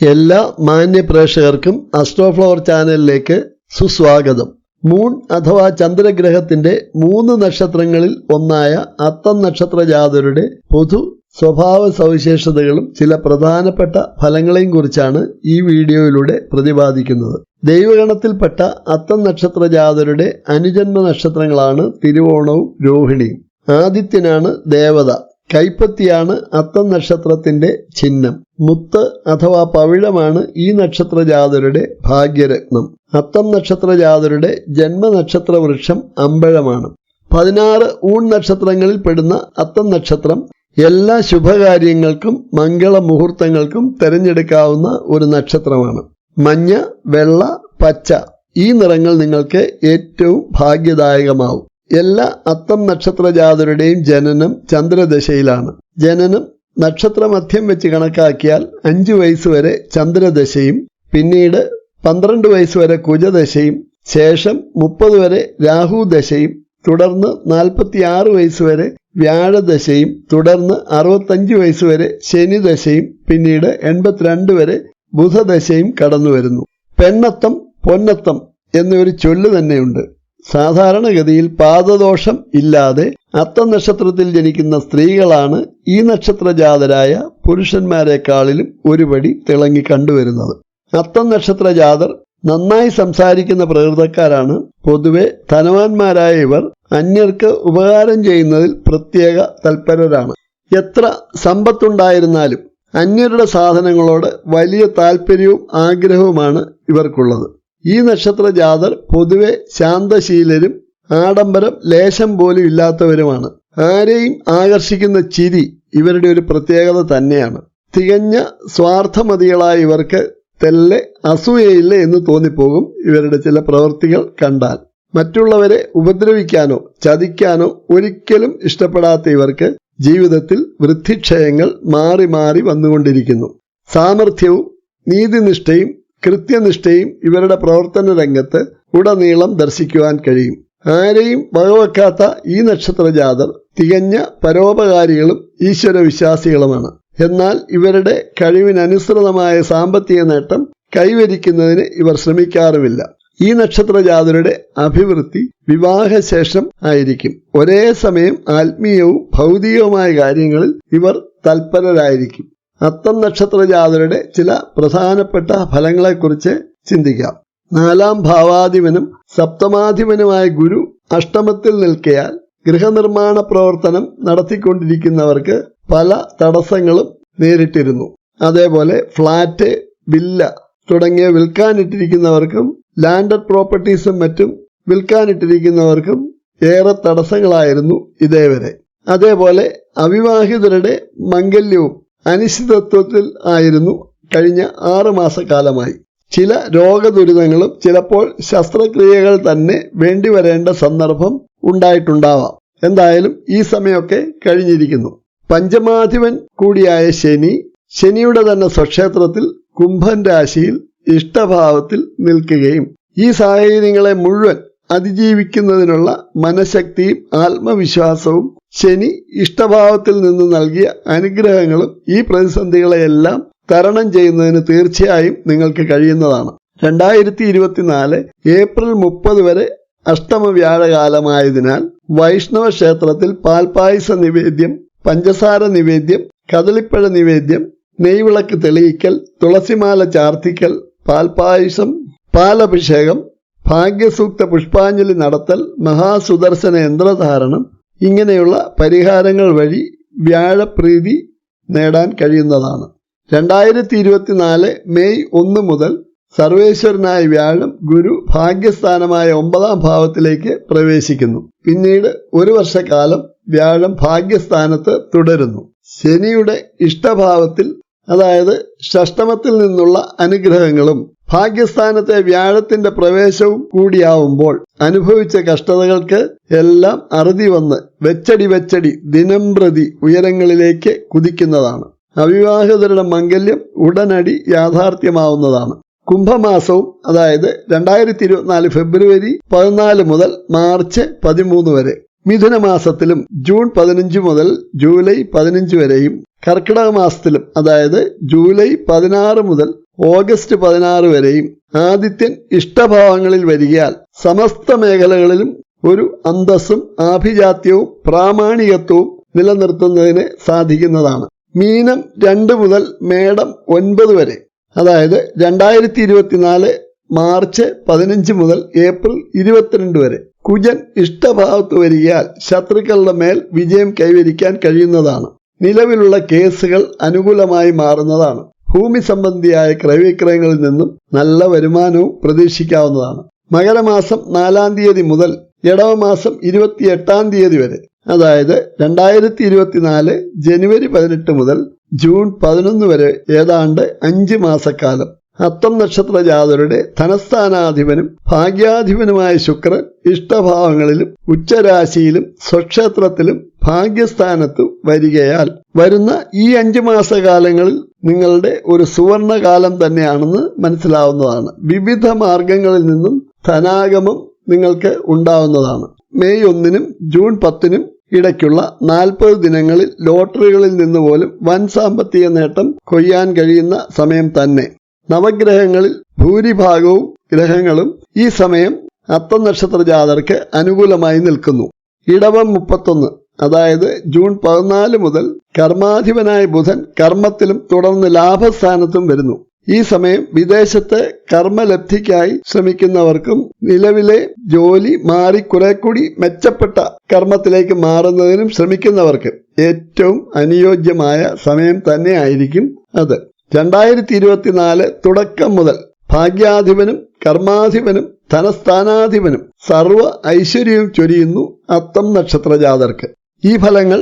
എല്ലാ മാന്യ പ്രേക്ഷകർക്കും അസ്ട്രോഫ്ലവർ ചാനലിലേക്ക് സുസ്വാഗതം. മൂൺ അഥവാ ചന്ദ്രഗ്രഹത്തിന്റെ മൂന്ന് നക്ഷത്രങ്ങളിൽ ഒന്നായ അത്തം നക്ഷത്ര ജാതരുടെ പൊതു സ്വഭാവ സവിശേഷതകളും ചില പ്രധാനപ്പെട്ട ഫലങ്ങളെയും കുറിച്ചാണ് ഈ വീഡിയോയിലൂടെ പ്രതിപാദിക്കുന്നത്. ദൈവഗണത്തിൽപ്പെട്ട അത്തം നക്ഷത്ര ജാതരുടെ അനുജന്മ നക്ഷത്രങ്ങളാണ് തിരുവോണവും രോഹിണിയും. ആദിത്യനാണ് ദേവത. കൈപ്പത്തിയാണ് അത്തം നക്ഷത്രത്തിന്റെ ചിഹ്നം. മുത്ത് അഥവാ പവിഴമാണ് ഈ നക്ഷത്ര ജാതരുടെ ഭാഗ്യരത്നം. അത്തം നക്ഷത്ര ജാതരുടെ ജന്മനക്ഷത്ര വൃക്ഷം അമ്പഴമാണ്. പതിനാറ് ഊൺ നക്ഷത്രങ്ങളിൽ പെടുന്ന അത്തം നക്ഷത്രം എല്ലാ ശുഭകാര്യങ്ങൾക്കും മംഗള മുഹൂർത്തങ്ങൾക്കും തിരഞ്ഞെടുക്കാവുന്ന ഒരു നക്ഷത്രമാണ്. മഞ്ഞ വെള്ള പച്ച ഈ നിറങ്ങൾ നിങ്ങൾക്ക് ഏറ്റവും ഭാഗ്യദായകമാവും. എല്ലാ അത്തം നക്ഷത്ര ജാതരുടെയും ജനനം ചന്ദ്രദശയിലാണ്. ജനനം നക്ഷത്രമധ്യം വെച്ച് കണക്കാക്കിയാൽ അഞ്ചു വയസ്സ് വരെ ചന്ദ്രദശയും പിന്നീട് പന്ത്രണ്ട് വയസ്സ് വരെ കുജദശയും ശേഷം മുപ്പത് വരെ രാഹു ദശയും തുടർന്ന് നാൽപ്പത്തിയാറ് വയസ്സ് വരെ വ്യാഴദശയും തുടർന്ന് അറുപത്തഞ്ച് വയസ്സ് വരെ ശനിദശയും പിന്നീട് എൺപത്തിരണ്ട് വരെ ബുധദശയും കടന്നു വരുന്നു പെണ്ണത്തം പൊന്നത്തം എന്നൊരു ചൊല്ല് തന്നെയുണ്ട്. സാധാരണഗതിയിൽ പാദദോഷം ഇല്ലാതെ അത്ത നക്ഷത്രത്തിൽ ജനിക്കുന്ന സ്ത്രീകളാണ് ഈ നക്ഷത്രജാതരായ പുരുഷന്മാരെക്കാളിലും ഒരുപടി തിളങ്ങി കണ്ടുവരുന്നത്. അത്തം നക്ഷത്രജാതർ നന്നായി സംസാരിക്കുന്ന പ്രകൃതക്കാരാണ്. പൊതുവെ ധനവാന്മാരായ ഇവർ അന്യർക്ക് ഉപകാരം ചെയ്യുന്നതിൽ പ്രത്യേക തൽപരരാണ്. എത്ര സമ്പത്തുണ്ടായിരുന്നാലും അന്യരുടെ സാധനങ്ങളോട് വലിയ താല്പര്യവും ആഗ്രഹവുമാണ് ഇവർക്കുള്ളത്. ഈ നക്ഷത്ര ജാതർ പൊതുവെ ശാന്തശീലരും ആഡംബരം ലേശം പോലും ഇല്ലാത്തവരുമാണ്. ആരെയും ആകർഷിക്കുന്ന ചിരി ഇവരുടെ ഒരു പ്രത്യേകത തന്നെയാണ്. തികഞ്ഞ സ്വാർത്ഥമതികളായ ഇവർക്ക് തെല്ലെ അസൂയയില്ല എന്ന് തോന്നിപ്പോകും ഇവരുടെ ചില പ്രവൃത്തികൾ കണ്ടാൽ. മറ്റുള്ളവരെ ഉപദ്രവിക്കാനോ ചതിക്കാനോ ഒരിക്കലും ഇഷ്ടപ്പെടാത്ത ഇവർക്ക് ജീവിതത്തിൽ വൃദ്ധിക്ഷയങ്ങൾ മാറി മാറി വന്നുകൊണ്ടിരിക്കുന്നു. സാമർഥ്യവും നീതിനിഷ്ഠയും കൃത്യനിഷ്ഠയും ഇവരുടെ പ്രവർത്തന രംഗത്ത് ഉടനീളം ദർശിക്കുവാൻ കഴിയും. ആരെയും വകവെക്കാത്ത ഈ നക്ഷത്ര ജാതർ തികഞ്ഞ പരോപകാരികളും ഈശ്വരവിശ്വാസികളുമാണ്. എന്നാൽ ഇവരുടെ കഴിവിനനുസൃതമായ സാമ്പത്തിക നേട്ടം കൈവരിക്കുന്നതിന് ഇവർ ശ്രമിക്കാറുമില്ല. ഈ നക്ഷത്ര ജാതരുടെ അഭിവൃദ്ധി വിവാഹശേഷം ആയിരിക്കും. ഒരേ സമയം ആത്മീയവും ഭൗതികവുമായ കാര്യങ്ങളിൽ ഇവർ തൽപരരായിരിക്കും. അത്തം നക്ഷത്ര ജാതരുടെ ചില പ്രധാനപ്പെട്ട ഫലങ്ങളെക്കുറിച്ച് ചിന്തിക്കാം. നാലാം ഭാവാധിപനും സപ്തമാധിപനുമായ ഗുരു അഷ്ടമത്തിൽ നിൽക്കയാൽ ഗൃഹനിർമ്മാണ പ്രവർത്തനം നടത്തിക്കൊണ്ടിരിക്കുന്നവർക്ക് പല തടസ്സങ്ങളും നേരിട്ടിരുന്നു. അതേപോലെ ഫ്ളാറ്റ് വില്ല തുടങ്ങിയ വിൽക്കാനിട്ടിരിക്കുന്നവർക്കും ലാൻഡഡ് പ്രോപ്പർട്ടീസും മറ്റും വിൽക്കാനിട്ടിരിക്കുന്നവർക്കും ഏറെ തടസ്സങ്ങളായിരുന്നു ഇതേവരെ. അതേപോലെ അവിവാഹിതരുടെ മംഗല്യവും അനിശ്ചിതത്വത്തിൽ ആയിരുന്നു കഴിഞ്ഞ ആറ് മാസക്കാലമായി. ചില രോഗദുരിതങ്ങളും ചിലപ്പോൾ ശസ്ത്രക്രിയകൾ തന്നെ വേണ്ടിവരേണ്ട സന്ദർഭം ഉണ്ടായിട്ടുണ്ടാവാം. എന്തായാലും ഈ സമയമൊക്കെ കഴിഞ്ഞിരിക്കുന്നു. പഞ്ചമാധിപൻ കൂടിയായ ശനി ശനിയുടെ തന്നെ സ്വക്ഷേത്രത്തിൽ കുംഭൻ രാശിയിൽ ഇഷ്ടഭാവത്തിൽ നിൽക്കുകയും ഈ സാഹചര്യങ്ങളെ മുഴുവൻ അതിജീവിക്കുന്നതിനുള്ള മനഃശക്തിയും ആത്മവിശ്വാസവും ശനി ഇഷ്ടഭാവത്തിൽ നിന്ന് നൽകിയ അനുഗ്രഹങ്ങളും ഈ പ്രതിസന്ധികളെയെല്ലാം തരണം ചെയ്യുന്നതിന് തീർച്ചയായും നിങ്ങൾക്ക് കഴിയുന്നതാണ്. രണ്ടായിരത്തി ഇരുപത്തിനാല് ഏപ്രിൽ മുപ്പത് വരെ അഷ്ടമ വ്യാഴകാലമായതിനാൽ വൈഷ്ണവ ക്ഷേത്രത്തിൽ പാൽപായസ നിവേദ്യം പഞ്ചസാര നിവേദ്യം കദളിപ്പഴ നിവേദ്യം നെയ്വിളക്ക് തെളിയിക്കൽ തുളസിമാല ചാർത്തിക്കൽ പാൽപായസം പാലഭിഷേകം ഭാഗ്യസൂക്ത പുഷ്പാഞ്ജലി നടത്തൽ മഹാസുദർശന യന്ത്രധാരണം ഇങ്ങനെയുള്ള പരിഹാരങ്ങൾ വഴി വ്യാഴപ്രീതി നേടാൻ കഴിയുന്നതാണ്. രണ്ടായിരത്തി ഇരുപത്തിനാല് മെയ് ഒന്ന് മുതൽ സർവേശ്വരനായ വ്യാഴം ഗുരു ഭാഗ്യസ്ഥാനമായ ഒമ്പതാം ഭാവത്തിലേക്ക് പ്രവേശിക്കുന്നു. പിന്നീട് ഒരു വർഷക്കാലം വ്യാഴം ഭാഗ്യസ്ഥാനത്ത് തുടരുന്നു. ശനിയുടെ ഇഷ്ടഭാവത്തിൽ അതായത് ഷഷ്ടമത്തിൽ നിന്നുള്ള അനുഗ്രഹങ്ങളും ഭാഗ്യസ്ഥാനത്തെ വ്യാഴത്തിന്റെ പ്രവേശവും കൂടിയാവുമ്പോൾ അനുഭവിച്ച കഷ്ടതകൾക്ക് എല്ലാം അറുതി വന്ന് വെച്ചടി വെച്ചടി ദിനം പ്രതി ഉയരങ്ങളിലേക്ക് കുതിക്കുന്നതാണ്. അവിവാഹിതരുടെ മംഗല്യം ഉടനടി യാഥാർത്ഥ്യമാവുന്നതാണ്. കുംഭമാസവും അതായത് രണ്ടായിരത്തി ഇരുപത്തിനാല് ഫെബ്രുവരി പതിനാല് മുതൽ മാർച്ച് പതിമൂന്ന് വരെ. മിഥുന മാസത്തിലും ജൂൺ പതിനഞ്ച് മുതൽ ജൂലൈ പതിനഞ്ച് വരെയും കർക്കിടക മാസത്തിലും അതായത് ജൂലൈ പതിനാറ് മുതൽ ഓഗസ്റ്റ് പതിനാറ് വരെയും ആദിത്യൻ ഇഷ്ടഭാവങ്ങളിൽ വരികയാൽ സമസ്ത മേഖലകളിലും ഒരു അന്തസ്സും ആഭിജാത്യവും പ്രാമാണികത്വവും നിലനിർത്തുന്നതിന് സാധിക്കുന്നതാണ്. മീനം രണ്ട് മുതൽ മേടം ഒൻപത് വരെ. അതായത് രണ്ടായിരത്തി ഇരുപത്തിനാല് മാർച്ച് പതിനഞ്ച് മുതൽ ഏപ്രിൽ ഇരുപത്തിരണ്ട് വരെ. കുജൻ ഇഷ്ടഭാവത്ത് വരികയാൽ ശത്രുക്കളുടെ മേൽ വിജയം കൈവരിക്കാൻ കഴിയുന്നതാണ്. നിലവിലുള്ള കേസുകൾ അനുകൂലമായി മാറുന്നതാണ്. ഭൂമി സംബന്ധിയായ ക്രയവിക്രയങ്ങളിൽ നിന്നും നല്ല വരുമാനവും പ്രതീക്ഷിക്കാവുന്നതാണ്. മകരമാസം നാലാം തീയതി മുതൽ ഇടവമാസം ഇരുപത്തിയെട്ടാം തീയതി വരെ അതായത് രണ്ടായിരത്തി ഇരുപത്തിനാല് ജനുവരി പതിനെട്ട് മുതൽ ജൂൺ പതിനൊന്ന് വരെ ഏതാണ്ട് അഞ്ച് മാസക്കാലം. അത്തം നക്ഷത്ര ജാതരുടെ ധനസ്ഥാനാധിപനും ഭാഗ്യാധിപനുമായ ശുക്രൻ ഇഷ്ടഭാവങ്ങളിലും ഉച്ചരാശിയിലും സ്വക്ഷേത്രത്തിലും ഭാഗ്യസ്ഥാനത്തും വരികയാൽ വരുന്ന ഈ അഞ്ചു മാസകാലങ്ങളിൽ നിങ്ങളുടെ ഒരു സുവർണകാലം തന്നെയാണെന്ന് മനസ്സിലാവുന്നതാണ്. വിവിധ മാർഗങ്ങളിൽ നിന്നും ധനാഗമം നിങ്ങൾക്ക് ഉണ്ടാവുന്നതാണ്. മെയ് ഒന്നിനും ജൂൺ പത്തിനും ഇടയ്ക്കുള്ള നാൽപ്പത് ദിനങ്ങളിൽ ലോട്ടറികളിൽ നിന്ന് പോലും വൻ സാമ്പത്തിക നേട്ടം കൊയ്യാൻ കഴിയുന്ന സമയം തന്നെ. നവഗ്രഹങ്ങളിൽ ഭൂരിഭാഗവും ഗ്രഹങ്ങളും ഈ സമയം അത്തനക്ഷത്ര ജാതർക്ക് അനുകൂലമായി നിൽക്കുന്നു. ഇടവം മുപ്പത്തൊന്ന്. അതായത് ജൂൺ പതിനാല് മുതൽ കർമാധിപനായ ബുധൻ കർമ്മത്തിലും തുടർന്ന് ലാഭസ്ഥാനത്തും വരുന്നു. ഈ സമയം വിദേശത്ത് കർമ്മലബ്ധിക്കായി ശ്രമിക്കുന്നവർക്കും നിലവിലെ ജോലി മാറി കുറെ കൂടി മെച്ചപ്പെട്ട കർമ്മത്തിലേക്ക് മാറുന്നതിനും ശ്രമിക്കുന്നവർക്ക് ഏറ്റവും അനുയോജ്യമായ സമയം തന്നെ ആയിരിക്കും അത്. രണ്ടായിരത്തി ഇരുപത്തിനാല് തുടക്കം മുതൽ ഭാഗ്യാധിപനും കർമാധിപനും ധനസ്ഥാനാധിപനും സർവ ഐശ്വര്യവും ചൊരിയുന്നു അത്തം നക്ഷത്ര ജാതർക്ക് ഈ ഫലങ്ങൾ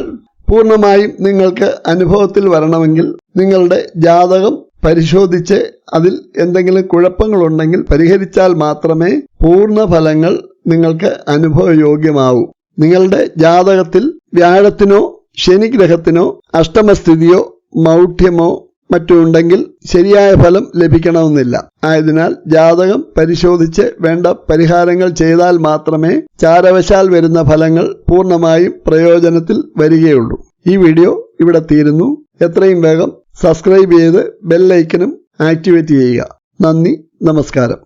പൂർണമായും നിങ്ങൾക്ക് അനുഭവത്തിൽ വരണമെങ്കിൽ നിങ്ങളുടെ ജാതകം പരിശോധിച്ച് അതിൽ എന്തെങ്കിലും കുഴപ്പങ്ങളുണ്ടെങ്കിൽ പരിഹരിച്ചാൽ മാത്രമേ പൂർണ ഫലങ്ങൾ നിങ്ങൾക്ക് അനുഭവയോഗ്യമാവൂ. നിങ്ങളുടെ ജാതകത്തിൽ വ്യാഴത്തിനോ ശനിഗ്രഹത്തിനോ അഷ്ടമസ്ഥിതിയോ മൗഢ്യമോ മറ്റുണ്ടെങ്കിൽ ശരിയായ ഫലം ലഭിക്കണമെന്നില്ല. ആയതിനാൽ ജാതകം പരിശോധിച്ച് വേണ്ട പരിഹാരങ്ങൾ ചെയ്താൽ മാത്രമേ ചാരവശാൽ വരുന്ന ഫലങ്ങൾ പൂർണമായും പ്രയോജനത്തിൽ വരികയുള്ളൂ. ഈ വീഡിയോ ഇവിടെ തീരുന്നു. എത്രയും വേഗം സബ്സ്ക്രൈബ് ചെയ്ത് ബെല്ലൈക്കനും ആക്ടിവേറ്റ് ചെയ്യുക. നന്ദി നമസ്കാരം.